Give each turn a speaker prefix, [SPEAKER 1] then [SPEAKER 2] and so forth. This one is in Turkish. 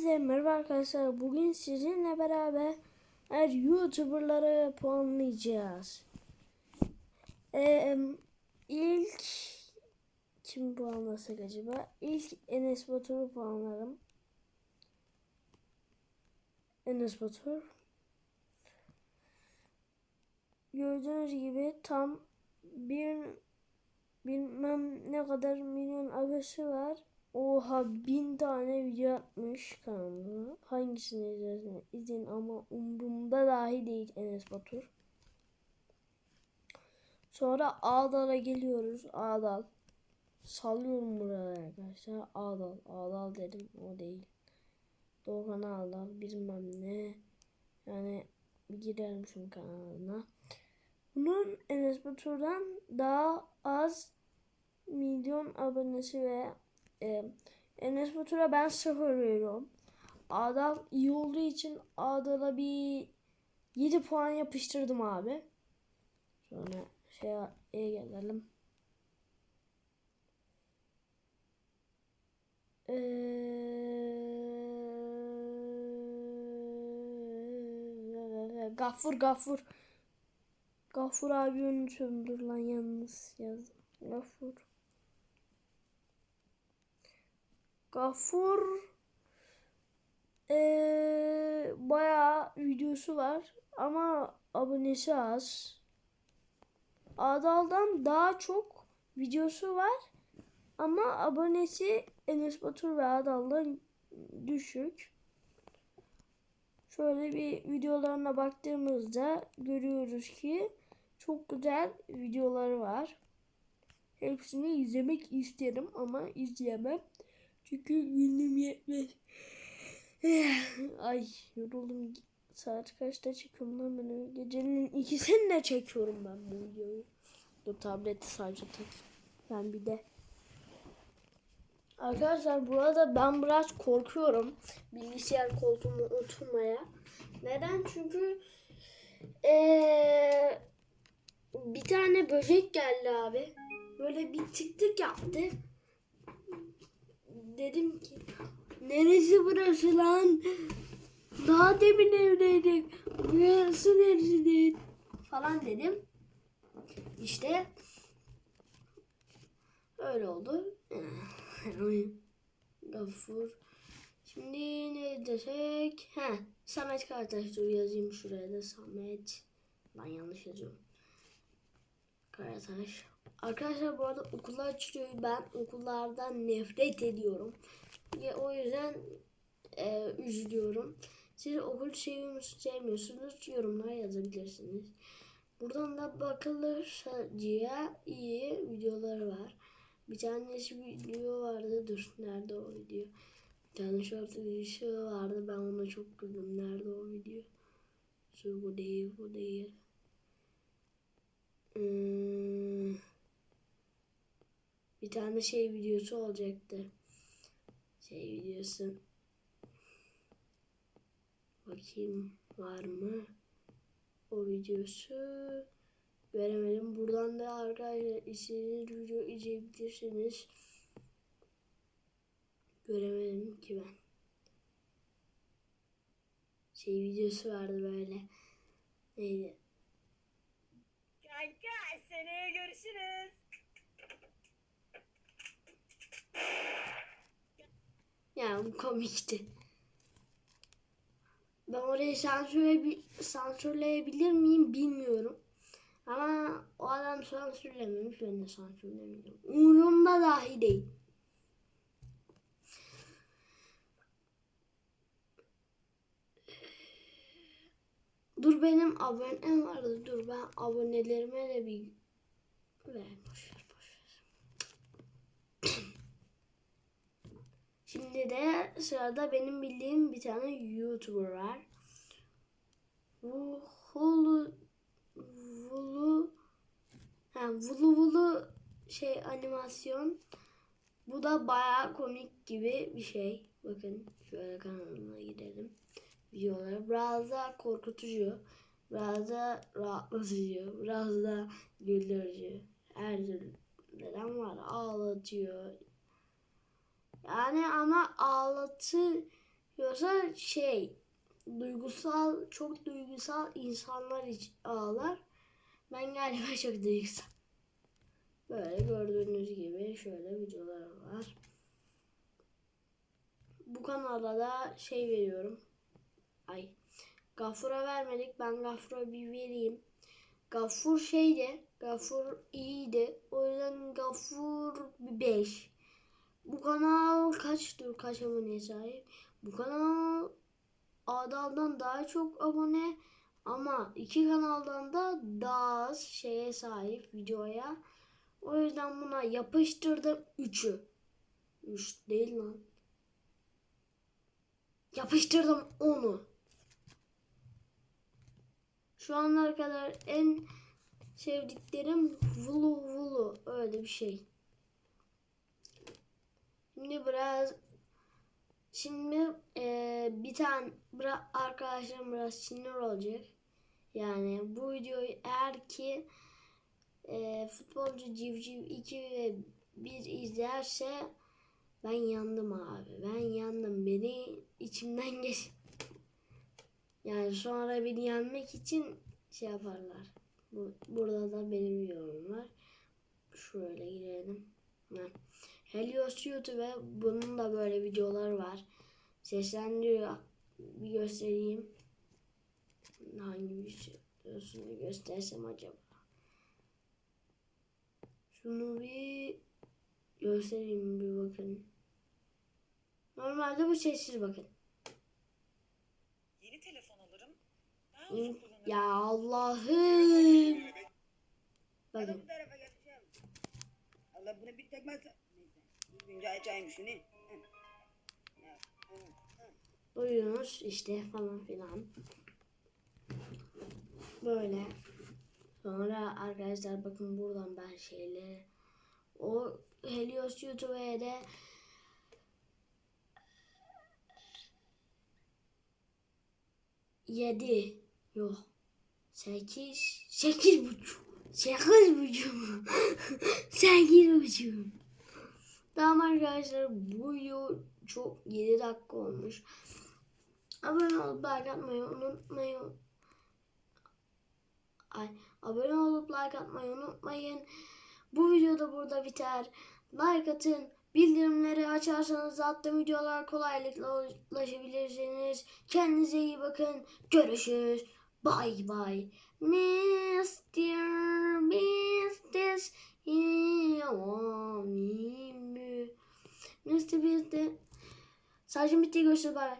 [SPEAKER 1] Hepinize merhaba arkadaşlar. Bugün sizinle beraber her YouTuber'ları puanlayacağız. Ee, ilk kim puanlasak acaba? İlk Enes Batur'u puanlarım. Enes Batur. Gördüğünüz gibi tam bir bilmem ne kadar milyon abonesi var. Oha bin tane video atmış kanalına. Hangisini izlersiniz izleyin ama umurumda dahi değil Enes Batur. Sonra Ağdal'a geliyoruz. Ağdal. Sallıyorum buraları arkadaşlar. Ağdal. Ağdal dedim. O değil. Doğukan Ağdal. Bilmem ne. Yani girelim şunun kanalına. Bunun Enes Batur'dan daha az milyon abonesi ve e, Enes Batur'a ben sıfır veriyorum. Adal iyi olduğu için Adal'a bir 7 puan yapıştırdım abi. Sonra şeye e gelelim. Ee, Gaffur Gaffur. Gaffur abi unutuyorum dur lan yalnız yaz. Gaffur. Gafur ee, bayağı videosu var ama abonesi az. Adal'dan daha çok videosu var ama abonesi Enes Batur ve Adal'dan düşük. Şöyle bir videolarına baktığımızda görüyoruz ki çok güzel videoları var. Hepsini izlemek isterim ama izleyemem. Çünkü günlüğüm yetmez. Ay yoruldum. Saat kaçta çekiyorum lan ben? Gecenin ikisinde çekiyorum ben bu videoyu. Dur tableti sadece tek. Ben bir de. Arkadaşlar burada ben biraz korkuyorum. Bilgisayar koltuğuma oturmaya. Neden? Çünkü ee, bir tane böcek geldi abi. Böyle bir tık tık yaptı dedim ki neresi burası lan? Daha demin evdeydik. Burası neresi falan dedim. İşte öyle oldu. Gafur. Şimdi ne desek? He, Samet Karataş dur yazayım şuraya da Samet. Ben yanlış yazıyorum. Karataş. Arkadaşlar bu arada okullar açılıyor. Ben okullardan nefret ediyorum. Ve o yüzden e, üzülüyorum. Siz okul seviyor musunuz, sevmiyorsunuz yorumlara yazabilirsiniz. Buradan da bakılırsa iyi videoları var. Bir tanesi video vardı. Dur nerede o video? Bir tane short videosu vardı. Ben ona çok güldüm. Nerede o video? Şu bu değil, bu değil. Hmm. Bir tane şey videosu olacaktı. Şey videosu. Bakayım var mı? O videosu göremedim. Buradan da arkadaşlar istediğiniz video izleyebilirsiniz. Göremedim ki ben. Şey videosu vardı böyle. Neydi?
[SPEAKER 2] Kanka seneye görüşürüz.
[SPEAKER 1] Yani bu komikti. Ben orayı sansürle, sansürleyebilir miyim bilmiyorum. Ama o adam sansürlememiş ben de sansürlemeyeceğim. Umurumda dahi değil. Dur benim abonem vardı. Dur ben abonelerime de bir ver boşver boşver. Şimdi de sırada benim bildiğim bir tane YouTuber var. Vulu Vulu ha, Vulu Vulu şey animasyon. Bu da bayağı komik gibi bir şey. Bakın şöyle kanalına gidelim. Videoları biraz da korkutucu, biraz da rahatlatıcı, biraz da güldürücü. Her türlü neden var ağlatıyor, yani ama ağlatıyor Yoksa şey duygusal çok duygusal insanlar hiç ağlar. Ben galiba çok duygusal. Böyle gördüğünüz gibi şöyle videolar var. Bu kanalda da şey veriyorum. Ay. Gafur'a vermedik. Ben Gafur'a bir vereyim. Gafur şeydi. Gafur iyiydi. O yüzden Gafur 5. Bu kanal kaçtır? Kaç aboneye sahip? Bu kanal Adal'dan daha çok abone ama iki kanaldan da daha az şeye sahip videoya. O yüzden buna yapıştırdım 3'ü. 3 değil lan. Yapıştırdım 10'u. Şu ana kadar en sevdiklerim Vulu Vulu öyle bir şey. Şimdi biraz şimdi eee, bir tane bira- arkadaşlarım biraz sinir olacak. Yani bu videoyu eğer ki eee, futbolcu civciv 2 ve 1 izlerse ben yandım abi. Ben yandım. Beni içimden geç. Yani sonra beni yenmek için şey yaparlar. Bu, burada da benim videom var. Şöyle girelim. Heh. Helios YouTube bunun da böyle videoları var. Seslendiriyor. Bir göstereyim. Hangi videosunu göstersem acaba? Şunu bir göstereyim bir bakın. Normalde bu sessiz bakın. Ya Allah'ım. Bakın.
[SPEAKER 2] Allah bunu bir tekmez. Neyse. Açayım şunu.
[SPEAKER 1] Buyurunuz işte falan filan. Böyle. Sonra arkadaşlar bakın buradan ben şeyle o Helios YouTube'a de yedi yok sekiz sekiz buçuk sekiz buçuk sekiz buçuk Tamam arkadaşlar bu video çok 7 dakika olmuş. Abone olup like atmayı unutmayın. Ay, abone olup like atmayı unutmayın. Bu video da burada biter. Like atın. Bildirimleri açarsanız attığım videolar kolaylıkla ulaşabilirsiniz. Kendinize iyi bakın. Görüşürüz. Bye bye. Mr. Beast Mr. Beast Sadece bitti görüşürüz. Bye bye.